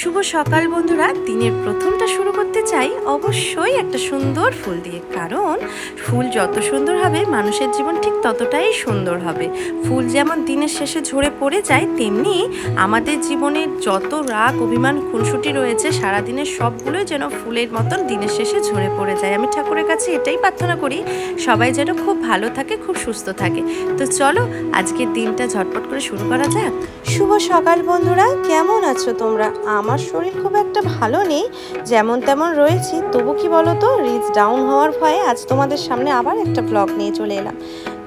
শুভ সকাল বন্ধুরা। দিনের প্রথমটা শুরু করতে চাই অবশ্যই একটা সুন্দর ফুল দিয়ে, কারণ ফুল যত সুন্দর হবে, মানুষের জীবন ঠিক ততটাই সুন্দর হবে। ফুল যেমন দিনের শেষে ঝরে পড়ে যায়, তেমনি আমাদের জীবনের যত রাগ, অভিমান, খুনসুটি রয়েছে, সারাদিনের সবগুলোই যেন ফুলের মতন দিনের শেষে ঝরে পড়ে যায়। আমি ঠাকুরের কাছে এটাই প্রার্থনা করি, সবাই যেন খুব ভালো থাকে, খুব সুস্থ থাকে। তো চলো, আজকের দিনটা ঝটপট করে শুরু করা যাক। শুভ সকাল বন্ধুরা, কেমন আছো তোমরা? আমার শরীর খুব একটা ভালো নেই, যেমন তেমন রয়েছি। তবু কি বলো তো রিচ ডাউন হওয়ার ভয়ে আজ তোমাদের সামনে আবার একটা ব্লগ নিয়ে চলে এলাম।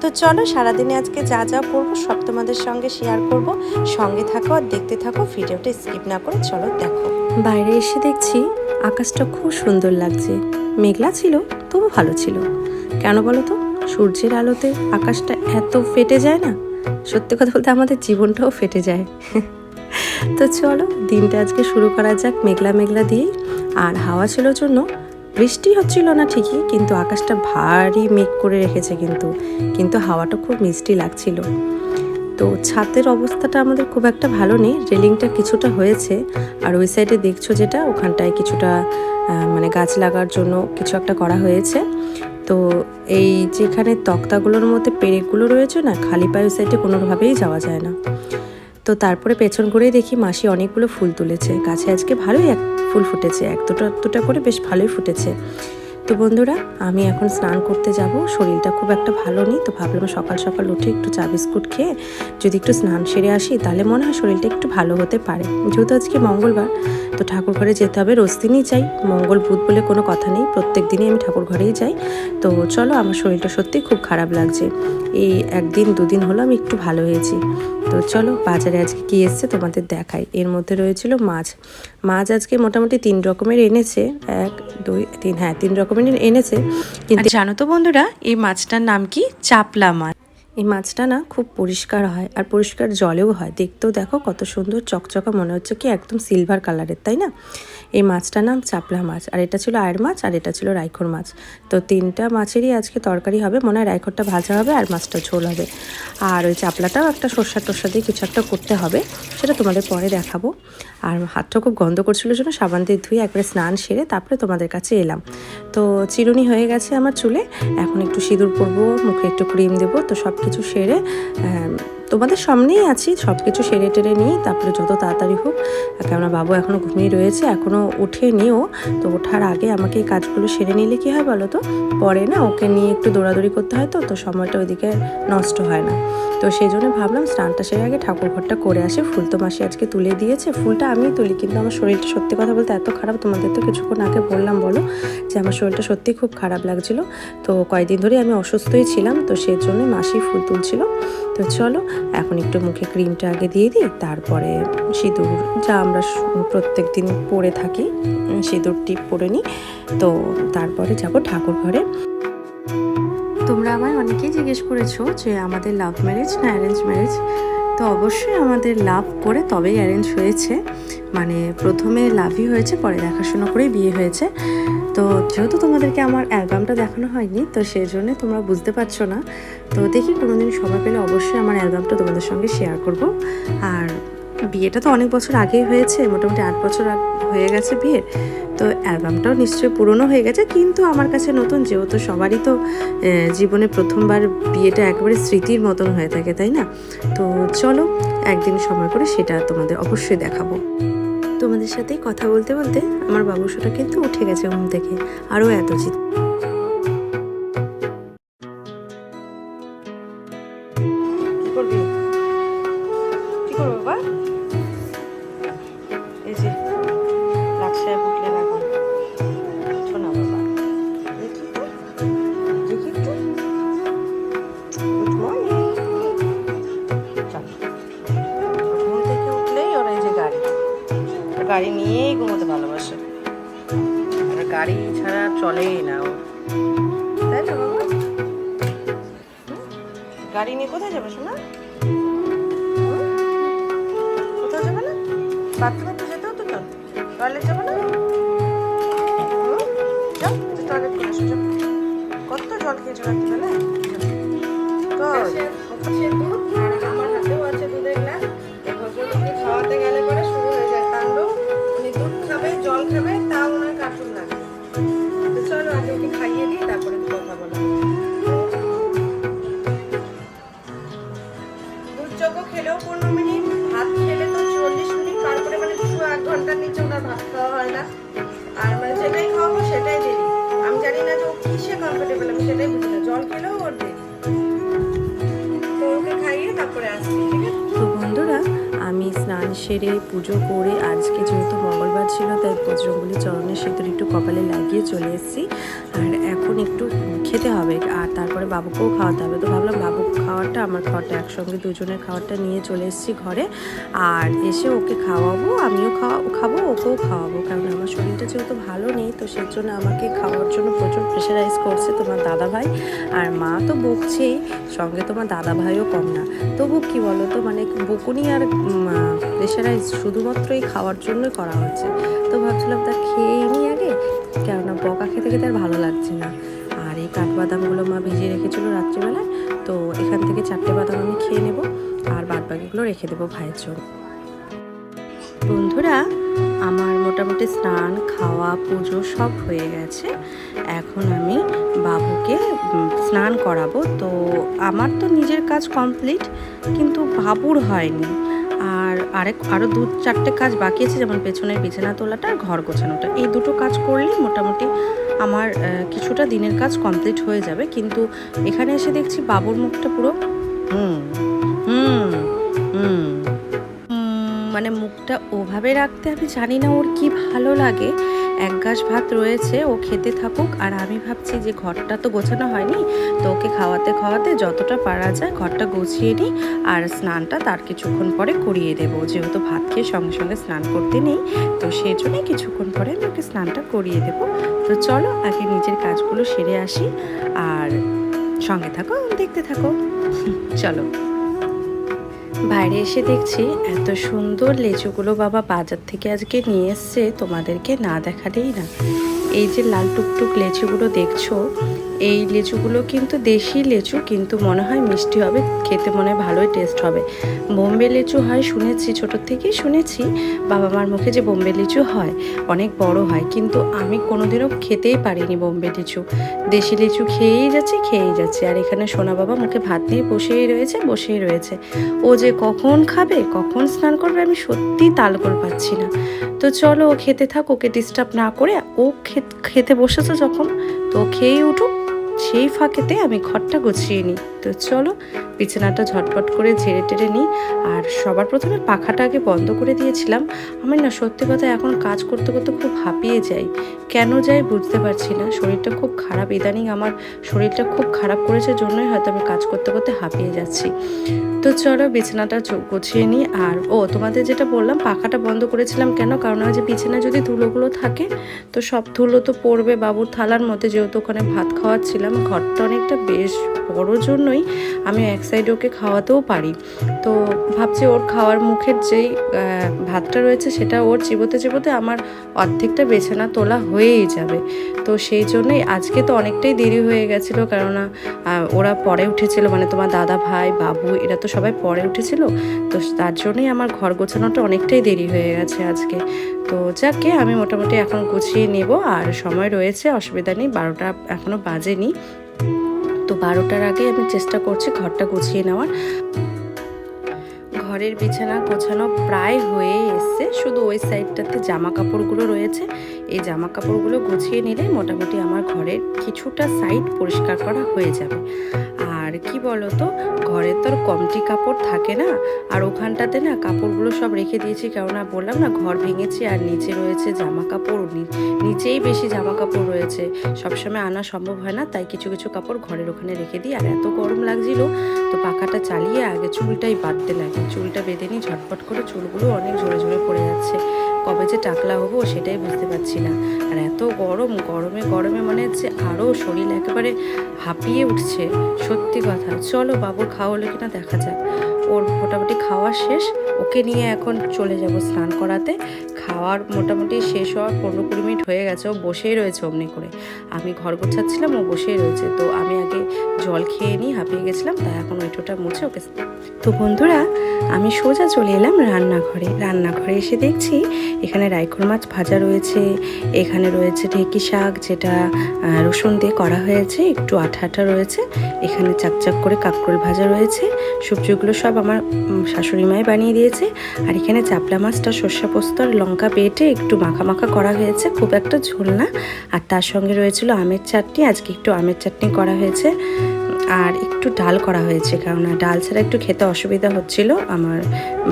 তো চলো, সারাদিনে আজকে যা যা করব সব তোমাদের সঙ্গে শেয়ার করব। সঙ্গে থাকো আর দেখতে থাকো, ভিডিওটা স্কিপ না করে চলো দেখো। বাইরে এসে দেখছি আকাশটা খুব সুন্দর লাগছে। মেঘলা ছিল, তবু ভালো ছিল। কেন বলো তো সূর্যের আলোতে আকাশটা এত ফেটে যায় না? সত্যি কথা বলতে আমাদের জীবনটাও ফেটে যায়। তো চলো, দিনটা আজকে শুরু করা যাক মেঘলা মেঘলা দিয়েই। আর হাওয়া ছিল জন্য, বৃষ্টি হচ্ছিল না ঠিকই, কিন্তু আকাশটা ভারী মেঘ করে রেখেছে কিন্তু কিন্তু হাওয়াটা খুব মিষ্টি লাগছিল। তো ছাদের অবস্থাটা আমাদের খুব একটা ভালো নেই, রেলিংটা কিছুটা হয়েছে, আর ওই সাইডে দেখছ যেটা, ওখানটায় কিছুটা মানে গাছ লাগার জন্য কিছু একটা করা হয়েছে। তো এই যেখানে তক্তাগুলোর মধ্যে পেরেকগুলো রয়েছে না, খালি পায়ে ওই সাইডে কোনোভাবেই যাওয়া যায় না। তো তারপরে পেছন করেই দেখি মাসি অনেকগুলো ফুল তুলেছে। গাছে আজকে ভালোই এক ফুল ফুটেছে, এক দুটো, দুটা করে বেশ ভালোই ফুটেছে। তো বন্ধুরা, আমি এখন স্নান করতে যাব, শরীরটা খুব একটা ভালো নেই, তো ভাবলাম সকাল সকাল উঠে একটু চা বিস্কুট খেয়ে যদি একটু স্নান সেরে আসি, তাহলে মনে হয় শরীরটা একটু ভালো হতে পারে। যেহেতু আজকে মঙ্গলবার, তো ঠাকুর ঘরে যেতে হবে, রোজ দিনই যাই। মঙ্গল, বুধ বলে কোনো কথা নেই, প্রত্যেক দিনই আমি ঠাকুর ঘরেই যাই। তো চলো, আমার শরীরটা সত্যি খুব খারাপ লাগছে। এই একদিন, দুদিন হলো আমি একটু ভালো হয়েছি। তো চলো বাজারে আজকে কী এসছে তোমাদের দেখাই। এর মধ্যে রয়েছিল মাছ। মাছ আজকে মোটামুটি তিন রকমের এনেছে। এক দুই তিন হ্যাঁ তিন রকমের এনেছে। কিন্তু জানো তো বন্ধুরা এই মাছটার নাম কি? চাপলা মাছ। এই মাছটা না খুব পরিষ্কার হয় আর পরিষ্কার জলেও হয়। দেখতেও দেখো কত সুন্দর চকচকা মনে হচ্ছে কি একদম সিলভার কালারের তাই না? এই মাছটার নাম চাপলা মাছ। আর এটা ছিল আয়ের মাছ আর এটা ছিল রাইখর মাছ। তো তিনটা মাছেরই আজকে তরকারি হবে। মনে হয় রাইখরটা ভাজা হবে আর মাছটা ঝোল হবে। আর ওই চাপলাটাও একটা সর্ষা টর্ষা দিয়ে কিছু একটা করতে হবে। সেটা তোমাদের পরে দেখাবো। আর হাতটা খুব গন্ধ করছিল জন্য সাবান দিয়ে ধুয়ে একবারে স্নান সেরে তারপরে তোমাদের কাছে এলাম। তো চিরুনি হয়ে গেছে আমার চুলে। এখন একটু সিঁদুর পরবো, মুখে একটু ক্রিম দেবো। তো সব কিছু সেরে তোমাদের সামনেই আছি সব কিছু সেরে টেরে নিই, তারপরে যত তাড়াতাড়ি হোক। কেননা বাবু এখনও ঘুমিয়ে রয়েছে এখনও উঠেনিও তো ওঠার আগে আমাকে এই কাজগুলো সেরে নিলে কী হয় বলো তো? পরে না ওকে নিয়ে একটু দৌড়াদৌড়ি করতে হয় তো তো সময়টা ওইদিকে নষ্ট হয় না। তো সেই জন্য ভাবলাম স্নানটা সেরে আগে ঠাকুর ঘরটা করে আসে। ফুল তো মাসি আজকে তুলে দিয়েছে, ফুলটা আমিই তুলি, কিন্তু আমার শরীরটা সত্যি কথা বলতে এত খারাপ, তোমাদের তো কিছুক্ষণ আগে বললাম বলো যে আমার শরীরটা সত্যি খুব খারাপ লাগছিল। তো কয়েকদিন ধরেই আমি অসুস্থই ছিলাম, তো সেই জন্য মাসি ফুল তুলছিল। তো চলো এখন একটু মুখে ক্রিমটা আগে দিয়ে দিই, তারপরে সিঁদুর, যা আমরা প্রত্যেক দিন পরে থাকি সিঁদুর টিপ পরে নিই, তো তারপরে যাব ঠাকুর ঘরে। তোমরা আমায় অনেকেই জিজ্ঞেস করেছ যে আমাদের লাভ ম্যারেজ না অ্যারেঞ্জ ম্যারেজ তো অবশ্যই আমাদের লাভ করে তবেই অ্যারেঞ্জ হয়েছে। মানে প্রথমে লাভই হয়েছে, পরে দেখাশোনা করেই বিয়ে হয়েছে। তো যেহেতু তোমাদেরকে আমার অ্যালবামটা দেখানো হয়নি, তো সেই জন্য তোমরা বুঝতে পারছ না। তো দেখি কোনোদিন সময় পেলে অবশ্যই আমার অ্যালবামটা তোমাদের সঙ্গে শেয়ার করব। আর বিয়েটা তো অনেক বছর আগেই হয়েছে, মোটামুটি আট বছর হয়ে গেছে বিয়ের। তো অ্যালবামটাও নিশ্চয়ই পুরনো হয়ে গেছে, কিন্তু আমার কাছে নতুন, যেহেতু সবারই তো জীবনে প্রথমবার বিয়েটা একবারে স্মৃতির মতন হয়ে থাকে, তাই না? তো চলো, একদিন সময় করে সেটা তোমাদের অবশ্যই দেখাবো। তোমাদের সাথে কথা বলতে বলতে আমার বাবুসোটা কিন্তু উঠে গেছে ঘুম থেকে, আরও এত চিৎ গাড়ি নিয়েই ঘুমোতে ভালোবাসে। আর গাড়ি ছাড়া চলেই না ও। তাই না বাবা? গাড়ি নিয়ে কোথায় যাবে শোনা? কোথাও যাবে না? বাথরুমে তো যেতে হতো তো। টয়লেট যাবে না? যাও টয়লেট করে এসো কত জল খেয়েছো রাত্রিবেলা তো পনেরো পনেরো মিনিট ভাত খেলে তো চল্লিশ মিনিট পার করে মানে দুশো এক ঘণ্টার নিচে ওনার ভাত খাওয়া হয় না। আর মানে যেটাই খাওয়াবো সেটাই দেরি আমি জানি না যে ও কিসে কমফোর্টেবল আমি সেটাই বুঝি না। জল খেলেও ওর সেরে পুজো করে আজকে যেহেতু মঙ্গলবার ছিল, তাই বজরঙ্গলি চরণের সিঁদুর একটু কপালে লাগিয়ে চলে এসেছি। আর এখন একটু খেতে হবে, আর তারপরে বাবুকেও খাওয়াতে হবে। তো ভাবলাম বাবু খাওয়াটা, আমার খাওয়াটা একসঙ্গে দুজনের খাওয়াটা নিয়ে চলে এসেছি ঘরে। আর এসে ওকে খাওয়াবো, আমিও খাওয়া, খাব, ওকেও খাওয়াবো। কারণ আমার শরীরটা যেহেতু ভালো নেই, তো সেই জন্য আমাকে খাওয়ার জন্য প্রচুর প্রেশারাইজ করছে তোমার দাদা ভাই আর মা তো বকছেই, সঙ্গে তোমার দাদা ভাইও কম না। তবু কি বলো তো মানে বকুনি আর প্রেশারাইজ শুধুমাত্র এই খাওয়ার জন্যই করা হচ্ছে তো ভাবছিলাম তা খেয়ে নিই আগে, কেননা বকা খেতে খেতে আর ভালো লাগছে না। আর এই কাঠবাদামগুলো মা ভিজিয়ে রেখেছিলো রাত্রিবেলায়, তো এখান থেকে চারটে বাদাম আমি খেয়ে নেব, আর বাদ বাকিগুলো রেখে দেবো ভাইয়ের জন্য। বন্ধুরা, আমার মোটামুটি স্নান, খাওয়া, পুজো সব হয়ে গেছে। এখন আমি বাবুকে স্নান করাবো। তো আমার তো নিজের কাজ কমপ্লিট, কিন্তু বাবুর হয়নি। আরেক আরও দু চারটে কাজ বাকি আছে যেমন পেছনের বিছানা তোলাটা আর ঘর গোছানোটা এই দুটো কাজ করলেই মোটামুটি আমার কিছুটা দিনের কাজ কমপ্লিট হয়ে যাবে। কিন্তু এখানে এসে দেখছি বাবুর মুখটা পুরো হুম হুম। হুম। মানে মুখটা ওভাবে রাখতে আমি জানি না ওর কি ভালো লাগে। এক গাছ ভাত রয়েছে, ও খেতে থাকুক। আর আমি ভাবছি যে ঘরটা তো গোছানো হয়নি, তো ওকে খাওয়াতে খাওয়াতে যতটা পারা যায় ঘরটা গুছিয়ে নিই, আর স্নানটা তার কিছুক্ষণ পরে করিয়ে দেবো। যেহেতু ভাত খেয়ে সঙ্গে সঙ্গে স্নান করতে নেই, তো সেই জন্যই কিছুক্ষণ পরে আমি ওকে স্নানটা করিয়ে দেবো। তো চলো, আগে নিজের কাজগুলো সেরে আসি, আর সঙ্গে থাকো, দেখতে থাকো। চলো। বাইরে এসে দেখছি এত সুন্দর লেচুগুলো বাবা বাজার থেকে আজকে নিয়ে এসছে, তোমাদেরকে না দেখালেই না। এই যে লাল টুকটুক লেচুগুলো দেখছ এই লেচুগুলো কিন্তু দেশি লেচু, কিন্তু মনে হয় মিষ্টি হবে, খেতে মনে হয় ভালোই টেস্ট হবে। বোম্বে লিচু হয়, শুনেছি ছোটোর থেকেই শুনেছি, বাবা মার মুখে যে বোম্বে লিচু হয়, অনেক বড় হয়, কিন্তু আমি কোনোদিনও খেতেই পারিনি বোম্বে লিচু। দেশি লিচু খেয়েই যাচ্ছি খেয়েই যাচ্ছি, আর এখানে সোনা বাবা মুখে ভাত নিয়ে বসেই রয়েছে বসেই রয়েছে। ও যে কখন খাবে, কখন স্নান করবে, আমি সত্যিই তাল করে পাচ্ছি না। তো চলো ও খেতে থাক, ওকে ডিস্টার্ব না করে, ও খেত- বসেছে যখন, তো ও খেয়েই উঠুক। সেই ফাঁকেতে আমি ঘরটা গুছিয়ে নিই। তো চলো বিছানাটা ঝটপট করে ঝেড়ে টেড়ে নিই। আর সবার প্রথমে পাখাটা আগে বন্ধ করে দিয়েছিলাম। আমি না সত্যি কথা এখন কাজ করতে করতে খুব হাঁপিয়ে যাই। কেন যাই বুঝতে পারছি না। শরীরটা খুব খারাপ। ইদানিং আমার শরীরটা খুব খারাপ করেছে জন্যই হয়তো আমি কাজ করতে করতে হাঁপিয়ে যাচ্ছি। তো চলো বিছানাটা গুছিয়ে নিই। আর ও, তোমাদের যেটা বললাম, পাখাটা বন্ধ করেছিলাম কেন? কারণ যে বিছানায় যদি ধুলোগুলো থাকে, তো সব ধুলো তো পড়বে বাবুর থালার মধ্যে। যেহেতু ওখানে ভাত খাওয়াচ্ছিলাম, ঘরটা অনেকটা বেশ বড় জন্যই আমি এক সাইডে ওকে খাওয়াতেও পারি। তো ভাবছি ওর খাওয়ার মুখের যেই ভাতটা রয়েছে সেটা ওর চিবোতে চিবোতে আমার অর্ধেকটা বেছানা তোলা হয়েই যাবে। তো সেই জন্যই আজকে তো অনেকটাই দেরি হয়ে গেছিল কেননা ওরা পরে উঠেছিল মানে তোমার দাদা ভাই, বাবু এরা তো সবাই পরে উঠেছিল। তো তার জন্যই আমার ঘর গোছানোটা অনেকটাই দেরি হয়ে গেছে আজকে। তো যাকে আমি মোটামুটি এখন গুছিয়ে নেব। আর সময় রয়েছে, অসুবিধা নেই, বারোটা এখনও বাজেনি। তো বারোটার আগে আমি চেষ্টা করছি ঘরটা গুছিয়ে নেওয়ার। ঘরের বিছানা গোছানো প্রায় হয়ে এসছে। শুধু ওই সাইডটাতে জামা কাপড়গুলো রয়েছে। এই জামা কাপড়গুলো গুছিয়ে নিলে মোটামুটি আমার ঘরের কিছুটা সাইড পরিষ্কার করা হয়ে যাবে। আর কি বলো তো ঘরে তো আর কমটি কাপড় থাকে না। আর ওখানটাতে না কাপড়গুলো সব রেখে দিয়েছি, কেননা বললাম না, ঘর ভেঙেছি আর নিচে রয়েছে জামা কাপড় নিচেই বেশি জামা কাপড় রয়েছে। সবসময় আনা সম্ভব হয় না, তাই কিছু কিছু কাপড় ঘরের ওখানে রেখে দিই। আর এত গরম লাগছিল, তো পাখাটা চালিয়ে আগে চুলটাই বাঁধতে লাগে। চুলটা বেঁধে নিই ঝটপট করে চুলগুলো অনেক ঝরে ঝরে পড়ে যাচ্ছে। কবে যে টাকলা হব সেটাই বুঝতে পারছি না। আর এত গরম, গরমে গরমে মনে হচ্ছে আরও শরীর একেবারে হাঁপিয়ে উঠছে। সত্যি কথা। চলো বাবুর খাওয়া হলো কিনা দেখা যাক। ওর মোটামুটি খাওয়া শেষ। ওকে নিয়ে এখন চলে যাব স্নান করাতে। খাওয়ার মোটামুটি শেষ হওয়ার পনেরো কুড়ি মিনিট হয়ে গেছে, ও বসেই রয়েছে অমনি করে। আমি ঘর গোছাচ্ছিলাম, ও বসেই রয়েছে। তো আমি আগে জল খেয়ে নিই হাঁপিয়ে গেছিলাম, তাই এখন ওইটোটা মুছে ওকে তো বন্ধুরা, আমি সোজা চলে এলাম রান্নাঘরে। রান্নাঘরে এসে দেখছি এখানে রাইখোর মাছ ভাজা রয়েছে, এখানে রয়েছে ঢেকি শাক, যেটা রসুন দিয়ে করা হয়েছে, একটু আঠা আঠা রয়েছে, এখানে চাকচাক করে কাঁকরোল ভাজা রয়েছে, সবজিগুলো সব আমার শাশুড়ি মাই বানিয়ে দিয়েছে, আর এখানে চাপলা মাছটা, সর্ষে পোস্ত আর লং লঙ্কা বেটে একটু মাখা মাখা করা হয়েছে, খুব একটা ঝোল না। আর তার সঙ্গে রয়েছিল আমের চাটনি, আজকে একটু আমের চাটনি করা হয়েছে। আর একটু ডাল করা হয়েছে কারণ ডাল ছাড়া একটু খেতে অসুবিধা হচ্ছিল। আমার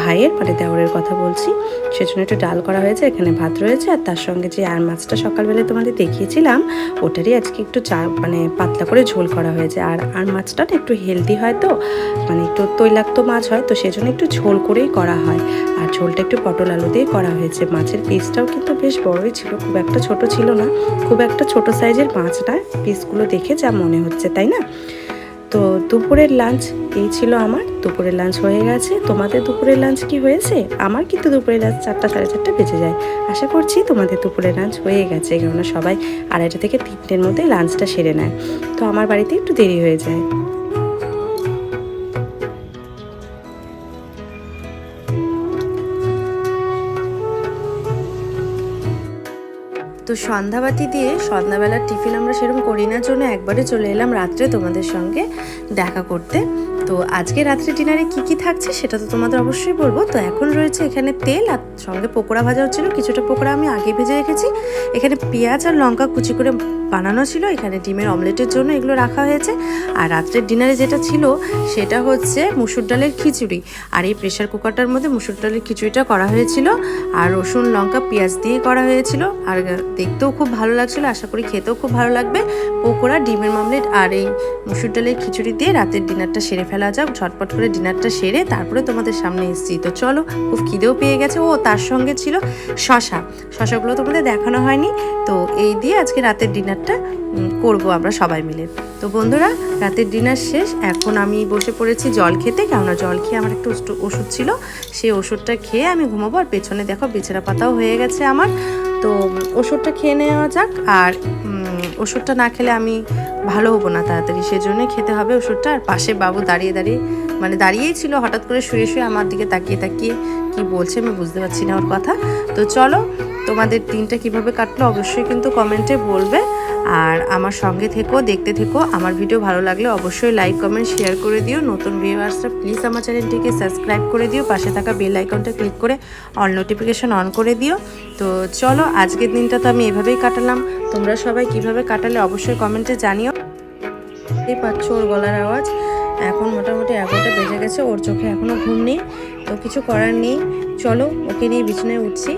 ভাইয়ের মানে দেওরের কথা বলছি, সেজন্য একটু ডাল করা হয়েছে, এখানে ভাত রয়েছে, আর তার সঙ্গে যে আর মাছটা সকালবেলায় তোমাদের দেখিয়েছিলাম, ওটারই আজকে একটু চা মানে পাতলা করে ঝোল করা হয়েছে। আর আর মাছটা একটু হেলদি হয় তো মানে একটু তৈলাক্ত মাছ হয়, তো সেজন্য একটু ঝোল করেই করা হয়। আর ঝোলটা একটু পটল আলু দিয়ে করা হয়েছে। মাছের পিসটাও কিন্তু বেশ বড়ই ছিল, খুব একটা ছোট ছিল না, খুব একটা ছোট সাইজের মাছটা পিসগুলো দেখে যা মনে হচ্ছে, তাই না? দুপুরের লাঞ্চ, এই ছিল আমার। দুপুরের লাঞ্চ হয়ে গেছে। তোমাদের দুপুরের লাঞ্চ কি হয়েছে? আমার কিন্তু দুপুরের লাঞ্চ চারটা সাড়ে চারটা বেঁচে যায়। আশা করছি তোমাদের দুপুরের লাঞ্চ হয়ে গেছে, কেননা সবাই আড়াইটা থেকে তিনটের মধ্যে লাঞ্চটা সেরে নেয়। তো আমার বাড়িতে একটু দেরি হয়ে যায়। তো সন্ধ্যাবাতি দিয়ে সন্ধ্যাবেলার টিফিন আমরা সেরকম করি না, জন্য একবারে চলে এলাম রাত্রে তোমাদের সঙ্গে দেখা করতে। তো আজকে রাত্রে ডিনারে কি কি থাকছে সেটা তো তোমাদের অবশ্যই বলব। তো এখন রয়েছে এখানে তেল আর সঙ্গে পকোড়া ভাজা হচ্ছিল। কিছুটা পকোড়া আমি আগে ভেজে রেখেছি। এখানে পেঁয়াজ আর লঙ্কা কুচি করে বানানো ছিল। এখানে ডিমের অমলেটের জন্য এগুলো রাখা হয়েছে। আর রাত্রের ডিনারে যেটা ছিল সেটা হচ্ছে মুসুর ডালের খিচুড়ি। আর এই প্রেশার কুকারটার মধ্যে মুসুর ডালের খিচুড়িটা করা হয়েছিল। আর রসুন, লঙ্কা, পেঁয়াজ দিয়ে করা হয়েছিল। আর দেখতেও খুব ভালো লাগছিল। আশা করি খেতেও খুব ভালো লাগবে। পকোড়া, ডিমের মামলেট আর এই মুসুর ডালের খিচুড়ি দিয়ে রাতের ডিনারটা সেরে ফেলা যাক ঝটপট করে ডিনারটা সেরে তারপরে তোমাদের সামনে এসেছি। তো চলো, খুব খিদেও পেয়ে গেছে। ও, তার সঙ্গে ছিল শশা। শশাগুলো তোমাদের দেখানো হয়নি। তো এই দিয়ে আজকে রাতের ডিনারটা করব আমরা সবাই মিলে। তো বন্ধুরা, রাতের ডিনার শেষ। এখন আমি বসে পড়েছি জল খেতে। কেননা জল খেয়ে আমার একটা ওষু- ওষুধ ছিল। সেই ওষুধটা খেয়ে আমি ঘুমাবো। আর পেছনে দেখো, বেচারা পাতাও হয়ে গেছে আমার। তো, ওষুধটা খেয়ে নেওয়া যাক। আর ওষুধটা না খেলে আমি ভালো হব না তাড়াতাড়ি। সেজন্য খেতে হবে ওষুধটা। আর পাশে বাবু দাঁড়িয়ে দাঁড়িয়ে মানে দাঁড়িয়েই ছিল, হঠাৎ করে শুয়ে শুয়ে আমার দিকে তাকিয়ে তাকিয়ে কি বলছে আমি বুঝতে পারছি না ওর কথা। তো চলো, তোমাদের দিনটা কীভাবে কাটলো অবশ্যই কিন্তু কমেন্টে বলবে। আর আমার সঙ্গে থেকো, দেখতে থেকো। আমার ভিডিও ভালো লাগলে অবশ্যই লাইক কমেন্ট শেয়ার করে দিও। নতুন ভিউয়ার্সরা প্লিজ আমার চ্যানেলটিকে সাবস্ক্রাইব করে দিও। পাশে থাকা বেল আইকনটা ক্লিক করে অল নোটিফিকেশন অন করে দিও। তো চলো, আজকের দিনটা তো আমি এভাবেই কাটালাম। তোমরা সবাই কীভাবে কাটালে অবশ্যই কমেন্টে জানিও। পাচ্ছ ওর গলার আওয়াজ। এখন মোটামুটি এগারোটা বেজে গেছে, ওর চোখে এখনও ঘুম নেই। তো কিছু করার নেই। চলো, ওকে নিয়ে বিছানায় উঠছি।